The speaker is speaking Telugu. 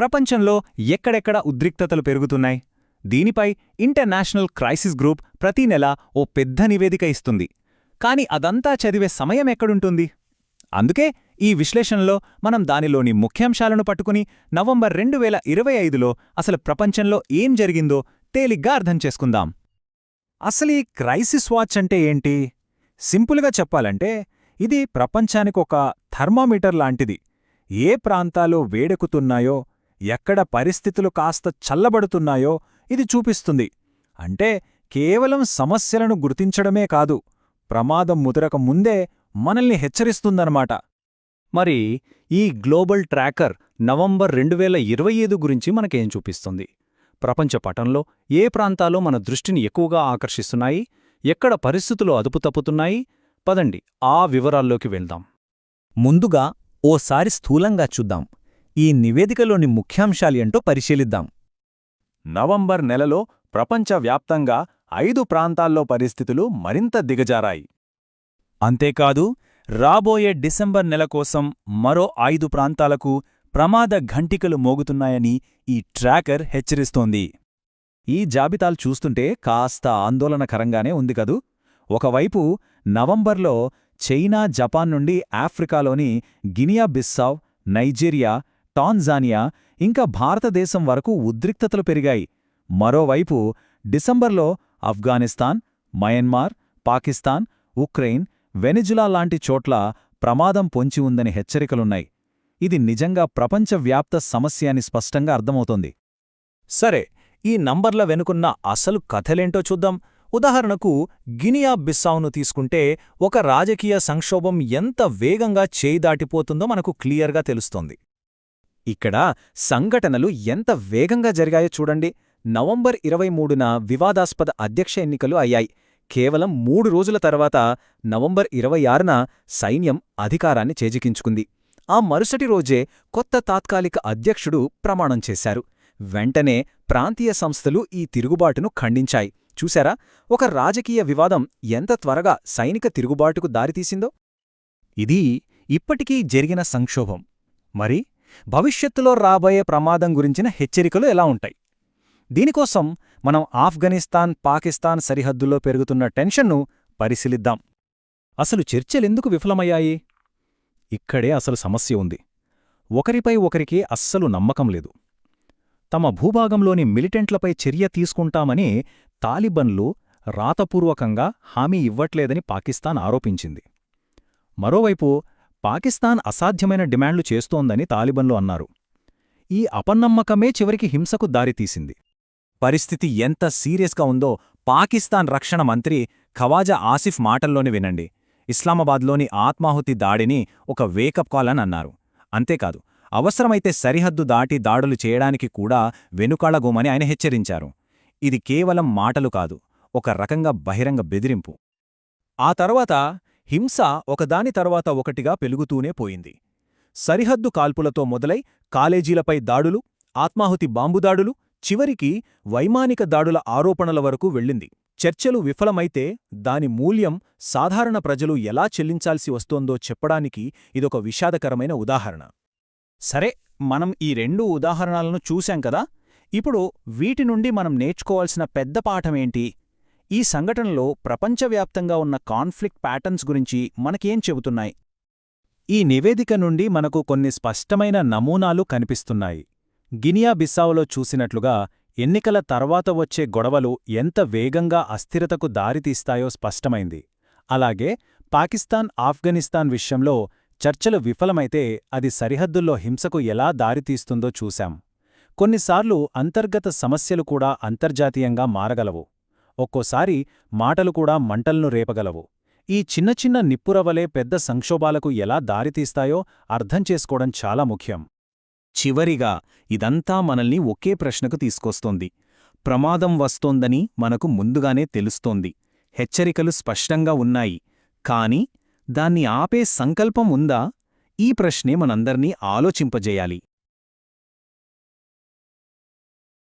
ప్రపంచంలో ఎక్కడెక్కడ ఉద్రిక్తతలు పెరుగుతున్నాయి? దీనిపై ఇంటర్నేషనల్ క్రైసిస్ గ్రూప్ ప్రతి నెల ఓ పెద్ద నివేదిక ఇస్తుంది. కాని అదంతా చదివే సమయం ఎక్కడుంటుంది? అందుకే ఈ విశ్లేషణలో మనం దానిలోని ముఖ్యాంశాలను పట్టుకుని నవంబర్ రెండు వేల ఇరవై ఐదులో అసలు ప్రపంచంలో ఏం జరిగిందో తేలిగ్గా అర్థం చేసుకుందాం. అసలు ఈ క్రైసిస్ వాచ్ అంటే ఏంటి? సింపుల్గా చెప్పాలంటే ఇది ప్రపంచానికొక థర్మామీటర్ లాంటిది. ఏ ప్రాంతాలు వేడెక్కుతున్నాయో ఎక్కడ పరిస్థితులు కాస్త చల్లబడుతున్నాయో ఇది చూపిస్తుంది. అంటే కేవలం సమస్యలను గుర్తించడమే కాదు ప్రమాదం ముదరక ముందే మనల్ని హెచ్చరిస్తుందన్నమాట. మరి ఈ గ్లోబల్ ట్రాకర్ నవంబర్ రెండు వేల ఇరవై ఐదు గురించి మనకేం చూపిస్తుంది? ప్రపంచ పటంలో ఏ ప్రాంతాలు మన దృష్టిని ఎక్కువగా ఆకర్షిస్తున్నాయి? ఎక్కడ పరిస్థితులు అదుపు తప్పుతున్నాయి? పదండి ఆ వివరాల్లోకి వెళ్దాం. ముందుగా ఓసారి స్థూలంగా చూద్దాం. ఈ నివేదికలోని ముఖ్యాంశాలేంటో పరిశీలిద్దాం. నవంబర్ నెలలో ప్రపంచవ్యాప్తంగా ఐదు ప్రాంతాల్లో పరిస్థితులు మరింత దిగజారాయి. అంతేకాదు రాబోయే డిసెంబర్ నెల కోసం మరో ఐదు ప్రాంతాలకు ప్రమాద ఘంటికలు మోగుతున్నాయని ఈ ట్రాకర్ హెచ్చరిస్తోంది. ఈ జాబితాలు చూస్తుంటే కాస్త ఆందోళనకరంగానే ఉంది కదూ? ఒకవైపు నవంబర్లో చైనా జపాన్ నుండి ఆఫ్రికాలోని గినియా బిస్సావ్ నైజీరియా టాన్జానియా ఇంకా భారతదేశం వరకు ఉద్రిక్తతలు పెరిగాయి. మరోవైపు డిసెంబర్లో Afghanistan Myanmar Pakistan Ukraine Venezuela లాంటి చోట్ల ప్రమాదం పొంచి ఉందని హెచ్చరికలున్నాయి. ఇది నిజంగా ప్రపంచవ్యాప్త సమస్య అని స్పష్టంగా అర్థమవుతోంది. సరే ఈ నంబర్ల వెనుకున్న అసలు కథలేంటో చూద్దాం. ఉదాహరణకు గినియా బిస్సావును తీసుకుంటే ఒక రాజకీయ సంక్షోభం ఎంత వేగంగా చేయి దాటిపోతుందో మనకు క్లియర్గా తెలుస్తోంది. ఇక్కడ సంఘటనలు ఎంత వేగంగా జరిగాయో చూడండి. నవంబర్ ఇరవై మూడున వివాదాస్పద అధ్యక్ష ఎన్నికలు అయ్యాయి. కేవలం మూడు రోజుల తర్వాత నవంబర్ ఇరవై ఆరున సైన్యం అధికారాన్ని చేజికించుకుంది. ఆ మరుసటి రోజే కొత్త తాత్కాలిక అధ్యక్షుడు ప్రమాణం చేశారు. వెంటనే ప్రాంతీయ సంస్థలు ఈ తిరుగుబాటును ఖండించాయి. చూశారా? ఒక రాజకీయ వివాదం ఎంత త్వరగా సైనిక తిరుగుబాటుకు దారితీసిందో? ఇది ఇప్పటికీ జరిగిన సంక్షోభం. మరి భవిష్యత్తులో రాబోయే ప్రమాదం గురించిన హెచ్చరికలు ఎలా ఉంటాయి? దీనికోసం మనం ఆఫ్ఘనిస్తాన్ పాకిస్తాన్ సరిహద్దుల్లో పెరుగుతున్న టెన్షన్ను పరిశీలిద్దాం. అసలు చర్చలెందుకు విఫలమయ్యాయి? ఇక్కడే అసలు సమస్య ఉంది. ఒకరిపై ఒకరికి అస్సలు నమ్మకం లేదు. తమ భూభాగంలోని మిలిటెంట్లపై చర్య తీసుకుంటామని తాలిబన్లు రాతపూర్వకంగా హామీ ఇవ్వట్లేదని పాకిస్తాన్ ఆరోపించింది. మరోవైపు పాకిస్తాన్ అసాధ్యమైన డిమాండ్లు చేస్తోందని తాలిబన్లు అన్నారు. ఈ అపనమ్మకమే చివరికి హింసకు దారితీసింది. పరిస్థితి ఎంత సీరియస్గా ఉందో పాకిస్తాన్ రక్షణ మంత్రి ఖవాజా ఆసిఫ్ మాటల్లోని వినండి. ఇస్లామాబాద్లోని ఆత్మాహుతి దాడిని ఒక వేకప్ కాల్ అని అన్నారు. అంతేకాదు అవసరమైతే సరిహద్దు దాటి దాడులు చేయడానికి కూడా వెనుకాళగోమని ఆయన హెచ్చరించారు. ఇది కేవలం మాటలు కాదు ఒక రకంగా బహిరంగ బెదిరింపు. ఆ తర్వాత హింస ఒకదాని తర్వాత ఒకటిగా పెలుగుతూనే పోయింది. సరిహద్దు కాల్పులతో మొదలై కాలేజీలపై దాడులు ఆత్మాహుతి బాంబుదాడులు చివరికి వైమానిక దాడుల ఆరోపణల వరకు వెళ్ళింది. చర్చలు విఫలమైతే దాని మూల్యం సాధారణ ప్రజలు ఎలా చెల్లించాల్సి వస్తోందో చెప్పడానికి ఇదొక విషాదకరమైన ఉదాహరణ. సరే మనం ఈ రెండు ఉదాహరణలను చూశాం కదా? ఇప్పుడు వీటి నుండి మనం నేర్చుకోవాల్సిన పెద్ద పాఠమేంటి ఈ సంఘటనలో ప్రపంచవ్యాప్తంగా ఉన్న కాన్ఫ్లిక్ట్ ప్యాటర్న్స్ గురించి మనకేం చెబుతున్నాయి? ఈ నివేదిక నుండి మనకు కొన్ని స్పష్టమైన నమూనాలు కనిపిస్తున్నాయి. గినియా బిస్సావులో చూసినట్లుగా ఎన్నికల తర్వాత వచ్చే గొడవలు ఎంత వేగంగా అస్థిరతకు దారితీస్తాయో స్పష్టమైంది. అలాగే పాకిస్తాన్ ఆఫ్ఘనిస్తాన్ విషయంలో చర్చలు విఫలమైతే అది సరిహద్దుల్లో హింసకు ఎలా దారితీస్తుందో చూశాం. కొన్నిసార్లు అంతర్గత సమస్యలు కూడా అంతర్జాతీయంగా మారగలవు. ఒక్కోసారి మాటలు కూడా మంటలను రేపగలవు. ఈ చిన్న చిన్న నిప్పురవలే పెద్ద సంక్షోభాలకు ఎలా దారితీస్తాయో అర్థం చేసుకోవడం చాలా ముఖ్యం. చివరిగా ఇదంతా మనల్ని ఒకే ప్రశ్నకు తీసుకొస్తోంది. ప్రమాదం వస్తోందని మనకు ముందుగానే తెలుస్తోంది. హెచ్చరికలు స్పష్టంగా ఉన్నాయి. కాని దాన్ని ఆపే సంకల్పం ఉందా? ఈ ప్రశ్నే మనందర్నీ ఆలోచింపజేయాలి.